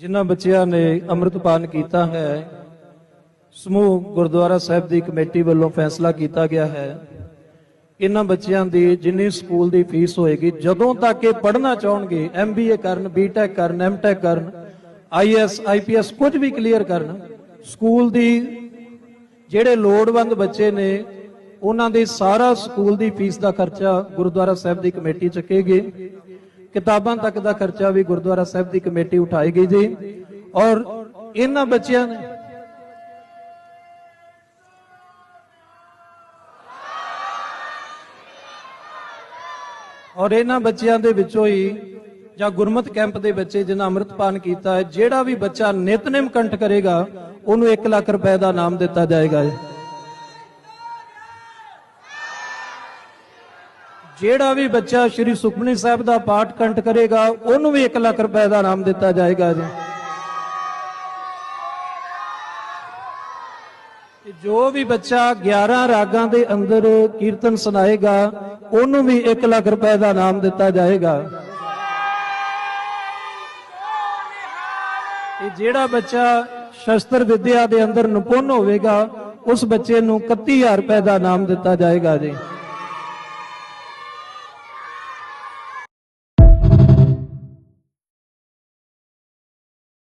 ਜਿਨ੍ਹਾਂ ਬੱਚਿਆਂ ਨੇ ਅੰਮ੍ਰਿਤਪਾਨ ਕੀਤਾ ਹੈ, ਸਮੂਹ ਗੁਰਦੁਆਰਾ ਸਾਹਿਬ ਦੀ ਕਮੇਟੀ ਵੱਲੋਂ ਫੈਸਲਾ ਕੀਤਾ ਗਿਆ ਹੈ। ਇਹਨਾਂ ਬੱਚਿਆਂ ਦੀ ਜਿੰਨੀ ਸਕੂਲ ਦੀ ਫੀਸ ਹੋਏਗੀ, ਜਦੋਂ ਤੱਕ ਇਹ ਪੜ੍ਹਨਾ ਚਾਹਣਗੇ ਐਮਬੀਏ ਕਰਨ ਬੀਟੈਕ ਕਰਨ ਐਮਟੈਕ ਕਰਨ ਆਈਐਸ ਆਈਪੀਐਸ ਕੁਝ ਵੀ ਕਲੀਅਰ ਕਰਨ, ਸਕੂਲ ਦੀ ਜਿਹੜੇ ਲੋੜਵੰਦ ਬੱਚੇ ਨੇ, ਉਹਨਾਂ ਦੇ ਸਾਰਾ ਸਕੂਲ ਦੀ ਫੀਸ ਦਾ ਖਰਚਾ ਗੁਰਦੁਆਰਾ ਸਾਹਿਬ ਦੀ ਕਮੇਟੀ ਚੱਕੇਗੀ। ਕਿਤਾਬਾਂ ਤੱਕ ਦਾ ਖਰਚਾ ਵੀ ਗੁਰਦੁਆਰਾ ਸਾਹਿਬ ਦੀ ਕਮੇਟੀ ਉਠਾਈ ਗਈ ਜੀ। ਔਰ ਇਹਨਾਂ ਬੱਚਿਆਂ ਨੇ ਔਰ ਇਹਨਾਂ ਬੱਚਿਆਂ ਦੇ ਵਿੱਚੋਂ ਹੀ ਜਾਂ ਗੁਰਮਤ ਕੈਂਪ ਦੇ ਬੱਚੇ ਜਿਨ੍ਹਾਂ ਅੰਮ੍ਰਿਤਪਾਨ ਕੀਤਾ ਹੈ, ਜਿਹੜਾ ਵੀ ਬੱਚਾ ਨਿਤਨੇਮ ਕੰਠ ਕਰੇਗਾ, ਉਹਨੂੰ 1 ਲੱਖ ਰੁਪਏ ਦਾ ਨਾਮ ਦਿੱਤਾ ਜਾਏਗਾ ਜਿਹੜਾ ਵੀ ਬੱਚਾ ਸ੍ਰੀ ਸੁਖਮਨੀ ਸਾਹਿਬ ਦਾ ਪਾਠ ਕੰਠ ਕਰੇਗਾ, ਉਹਨੂੰ ਵੀ 1 ਲੱਖ ਰੁਪਏ ਦਾ ਇਨਾਮ ਦਿੱਤਾ ਜਾਏਗਾ ਜੀ। ਜੋ ਵੀ ਬੱਚਾ 11 ਰਾਗਾਂ ਦੇ ਅੰਦਰ ਕੀਰਤਨ ਸੁਣਾਏਗਾ, ਉਹਨੂੰ ਵੀ 1 ਲੱਖ ਰੁਪਏ ਦਾ ਇਨਾਮ ਦਿੱਤਾ ਜਾਏਗਾ। ਤੇ ਜਿਹੜਾ ਬੱਚਾ ਸ਼ਸਤਰ ਵਿਦਿਆ ਦੇ ਅੰਦਰ ਨਿਪੁੰਨ ਹੋਵੇਗਾ, ਉਸ ਬੱਚੇ ਨੂੰ 31000 ਰੁਪਏ ਦਾ ਇਨਾਮ ਦਿੱਤਾ ਜਾਏਗਾ ਜੀ।